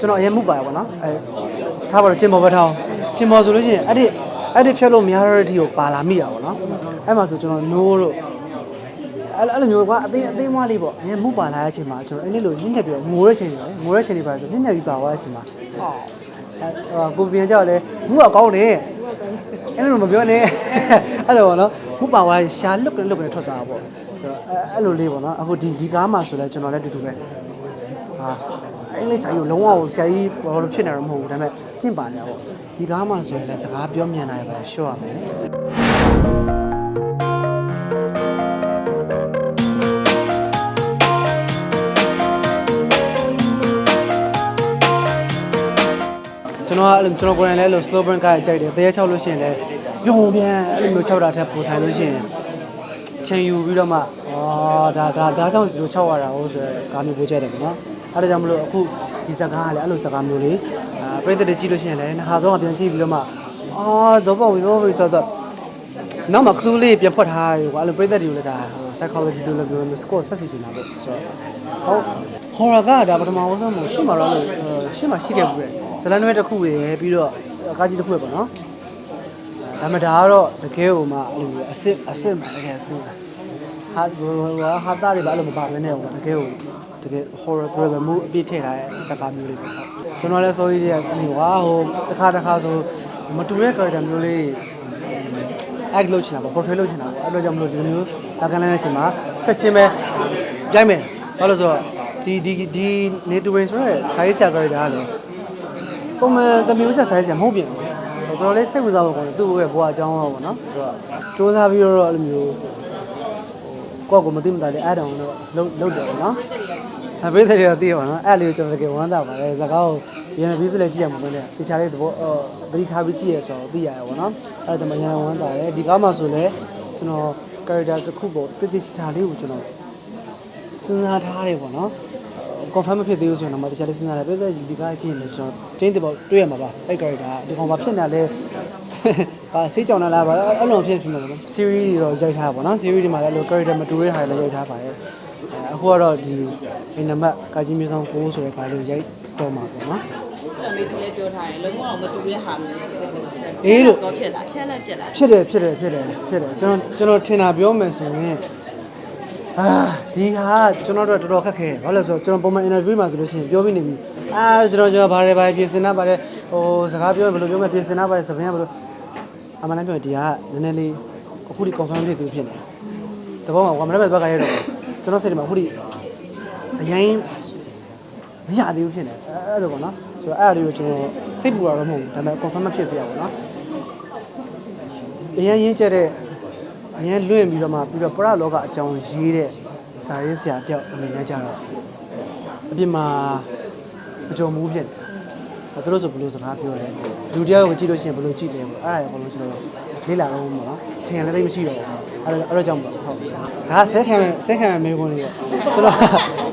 ကျွန်တော်အရင်မှုပါရပါတော့အဲထားပါတော့ကျင်ပေါ်ပဲထားအောင်ကျင်ပေါ်ဆိုလို့ရှိရင်အဲ့ဒီအဲ့ဒီဖြတ်လို့မရတော့တဲ့အထိကိုပါလာမိတာပေါ့နော်အဲ့မှာဆိုကျွန်တော် no တို့အဲ့အဲ့လိုမျိုးကအသေးအသေးမွားလေးပေါ့အရင်မှုပါလာတဲ့အချိန်မှာကျွန်တော်အဲ့ဒီလိုညှင်းညက်ပြီးတော့ငိုတဲ့အချိန်တွေငိုတဲ့အချိန်တွေပါဆိုညှင်းညက်ပြီးပါသွားတဲ့အချိန်မှာဟောအဲကိုပြန်ကြောက်လဲမှုကကောင်းတယ်အဲ့လိုမပြောနဲ့အဲ့လိုပေါ့နော်မှုပါသွားရှာလွတ်ကလွတ်ကထွက်သွားတာပေါ့ဆိုတော့အဲ့လိုလေးပေါ့နော်အခုဒီဒီကားမှာဆိုလဲကျွန်တော်လည်းတူတူပဲဟာ အဲ့လိမ့်စာကြီးကိုလုံးဝကိုဆရာကြီးဘာလို့ဖြစ်နေတော့မဟုတ်ဘူးဒါပေမဲ့ကျင့်ပါနေတာပေါ့ဒီကားမှဆိုရင်လည်းစကားပြောမြန်နိုင်ပါရှော့ရမယ်ကျွန်တော်ကအဲ့လိုကျွန်တော်ကိုယ်တိုင်လည်းအဲ့လို slow burn ကားကြိုက်တယ်တရေချောက်လို့ရှိရင်လည်းပြုံပြန်အဲ့လိုမျိုးချောက်တာထက်ပိုဆိုင်လို့ရှိရင်အချိန်ယူပြီးတော့မှ အာဒါဒါဒါကြောင့်ဒီလို6ရတာဟုတ်ဆိုရယ်ကားမျိုးပို့ချက်တယ်ပေါ့နော်အဲဒါကြောင့်မလို့အခုဒီစကားကလည်းအဲ့လိုစကားမျိုးလေးအာပြိတ္တတွေကြည့်လို့ရှိရင်လည်းနှစ်ခါတော့ပြန်ကြည့်ပြီးတော့မှအာတော့ပေါ့တော့ပြီဆိုတော့နောက်မှ clue လေးပြန်ဖွက်ထားရတယ်ကွာအဲ့လိုပြိတ္တတွေကိုလည်းဒါဟို psychology တို့လည်းပြောလို့ score ဆက်စီချင်တာပေါ့ဆိုတော့ဟုတ် horror ကဒါပထမဆုံးမို့ရှင်းမှာတော့လို့ရှင်းမှာရှိခဲ့ဘူးလေဇလန်နွဲတစ်ခုရယ်ပြီးတော့ကားကြီးတစ်ခုရယ်ပေါ့နော်ဒါမှဒါကတော့တကယ်ဟိုမှအဲ့လိုမျိုးအစ်စ်အစ်စ်မှတကယ်ပြောတာ ဟာဟိုဟာတာတွေပါလို့မပါဘဲနဲ့ဟိုတကယ်ဟိုတကယ် horror thriller မှုအပြည့်ထည့်ထားတဲ့ဇာတ်ကားမျိုးလေးပေါ့ကျွန်တော်လည်းစိုးရိမ်တွေကဟိုဟာဟိုတစ်ခါတစ်ခါဆိုမတူတဲ့ character မျိုးလေး act လုပ်ချင်တာပေါ့ portray လုပ်ချင်တာပေါ့အဲ့လိုကြောင့်မလို့ဒီလိုမျိုးတာကန်လန်းတဲ့အချိန်မှာချက်ချင်းပဲကြိုက်မယ်ဘာလို့ဆိုတော့ဒီဒီဒီ native way ဆိုရဲ size ဆရာ character ကလည်းပုံမှန်တမျိုးချက် size ဆရာမဟုတ်ပြန်ဘူးတော်တော်လေးစိတ်ဝင်စားဖို့ကောင်းတယ်သူ့ရဲ့ဘဝအကြောင်းတော့ပေါ့နော်ဆိုတော့စူးစမ်းပြီးတော့အဲ့လိုမျိုး ကိုယ့်ကိုမသိမသာလေးအဲ့တောင်တော့လုံးလုံးတယ်ပေါ့နော်။အပိသက်တွေကသိရပါတော့။အဲ့လေးကိုကျွန်တော်တကယ်ဝမ်းသာပါတယ်။ဇကားကိုရန်ပြီးစလဲကြည့်ရမှာမင်းနဲ့တခြားလေးသဘောအော်သတိထားပြီးကြည့်ရဆိုတော့သိရရပါတော့။အဲ့ဒါကြောင့်ရန်ဝမ်းသာတယ်။ဒီကားမှာဆိုလဲကျွန်တော် character တစ်ခုပေါ့တိတိကျကျလေးကိုကျွန်တော်စဉ်းစားထားတယ်ပေါ့နော်။ confirm မဖြစ်သေးဘူးဆိုရင်တော့တခြားလေးစဉ်းစားတယ်ပြည့်တဲ့ဒီကားကြည့်ရင်လည်းကျွန်တော်ချင်းတပေါ့တွေ့ရမှာပါအဲ့ character ကဒီကောင်ဘာဖြစ်နေလဲ ဟာစိတ်ကြောင်လာလားပါအဲ့လိုဖြစ်ဖြစ်နေတယ်နော် series တွေတော့ရိုက်ထားပါတော့နော် series တွေမှာလည်းအဲ့လို character မတူတဲ့ဟာတွေလည်းရိုက်ထားပါတယ်အဲအခုကတော့ဒီအိမ်နံပါတ်ကာကြီးမျိုးဆောင်6ဆိုတဲ့ကားလေးကိုရိုက်တော့မှာပေါ့နော်အမေတူလည်းပြောထားတယ်လုံးဝမတူတဲ့ဟာမျိုးဆိုတော့အေးလို့တော့ဖြစ်လာ challenge ဖြစ်လာဖြစ်တယ်ဖြစ်တယ်ဖြစ်တယ်ဖြစ်တယ်ကျွန်တော်ကျွန်တော်ထင်တာပြောမယ်ဆိုရင်အာဒီဟာကျွန်တော်တို့တော်တော်ခက်ခဲဘာလို့လဲဆိုတော့ကျွန်တော်ပုံမှန် interview မှာဆိုလို့ရှိရင်ပြောပြီးနေပြီအာကျွန်တော်ကျွန်တော်ဘာတွေဘာတွေပြင်ဆင်တာပါတယ်ဟိုစကားပြောရင်ဘယ်လိုပြောမလဲပြင်ဆင်တာပါတယ်စပင်းကဘယ်လို အမှန်တမ်းပြောရင်ဒီဟာနည်းနည်းလေးအခုဒီ confirm ဖြစ်သူဖြစ်နေတဘောမှာကမ္ဘာဘက်ကရတော့ကျွန်တော်စိတ်ထဲမှာအခုဒီအရင်မရသေးဘူးဖြစ်နေအဲ့လိုပေါ့နော်ဆိုတော့အဲ့အရာတွေကိုကျွန်တော်စိတ်ပူတာတော့မဟုတ်ဘူးဒါပေမဲ့ confirm မဖြစ်သေးရပါဘူးနော်အရင်ရင်းကျက်တဲ့အရင်လွင့်ပြီးတော့မှပြီးတော့ပရလောကအကြောင်းရေးတဲ့စာရေးဆရာတယောက်အနေနဲ့ကြတော့အပြင်မှာမကြုံဘူးဖြစ်တယ် သူတို့ဆိုဘယ်လိုစကားပြောလဲလူတယောက်ကိုကြည့်လို့ရှိရင်ဘယ်လိုကြည့်လဲပေါ့အဲ့ဒါရဘယ်လိုကျွန်တော်လေ့လာတော့မှာနော်ထင်ရလည်းမရှိတော့ဘူးအဲ့ဒါအဲ့တော့ကြောင့်ပေါ့ဟုတ်ဒါဆက်ခံဆက်ခံမေးခွန်းလေးပေါ့ကျွန်တော်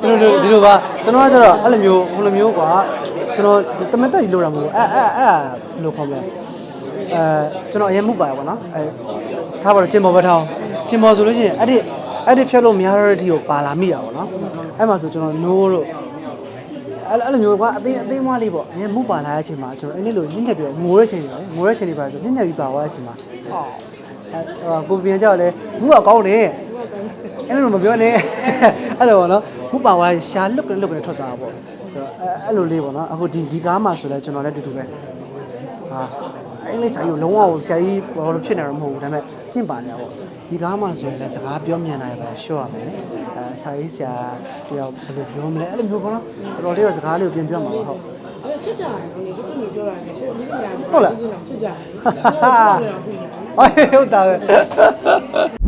ကျွန်တော်ဒီလိုပါကျွန်တော်ကကျတော့အဲ့လိုမျိုးဟိုလိုမျိုးကွာကျွန်တော်တမက်တက်ကြီးလို့တာမဟုတ်ဘူးအဲ့အဲ့အဲ့ဒါဘယ်လိုခေါ်မလဲအဲကျွန်တော်အရင်မှုပါရပါတော့အဲထားပါတော့ကျင်ပေါ်ပဲထားအောင်ကျင်ပေါ်ဆိုလို့ရှိရင်အဲ့ဒီအဲ့ဒီဖြတ်လို့မရတော့တဲ့အထိကိုပါလာမိတာပေါ့နော်အဲ့မှာဆိုကျွန်တော် no တို့ အဲ့အဲ့လိုမျိုးကွာအသေးအသေးမွားလေးပေါ့အရင်မှုပါလာတဲ့အချိန်မှာကျွန်တော်အဲ့ဒီလိုညှင်းညက်ပြီးတော့ငိုတဲ့အချိန်တွေငိုတဲ့အချိန်တွေပါဆိုညှင်းညက်ပြီးပါသွားတဲ့အချိန်မှာဟောအဲကိုပြန်ကြောက်လဲမှုကကောင်းတယ်အဲ့လိုမပြောနဲ့အဲ့လိုပေါ့နော်မှုပါသွားရှာလွတ်ကလွတ်ကထွက်သွားတာပေါ့ဆိုတော့အဲ့လိုလေးပေါ့နော်အခုဒီဒီကားမှာဆိုလဲကျွန်တော်လည်းတူတူပဲ ဟာအဲ့လိမ့်စာကြီးကိုလုံးဝကိုဆရာကြီးဘာလို့ဖြစ်နေတော့မဟုတ်ဘူးဒါပေမဲ့ကျင့်ပါနေတာပေါ့ဒီကားမှဆိုရင်လည်းစကားပြောမြန်နိုင်ပါရှော့ရမယ်အဲဆရာကြီးဆရာတယောက်ဘယ်လိုပြောမလဲအဲ့လိုမျိုးပေါ့နော်တော်တော်လေးတော့စကားလေးကိုပြင်ပြမှာပါဟုတ်အဲ့ချစ်ကြတယ်ဒီလိုမျိုးပြောတာလေချစ်မိမိရာဟုတ်လားချစ်ကြတယ်ချစ်ကြတယ်ဟာဟုတ်တာပဲ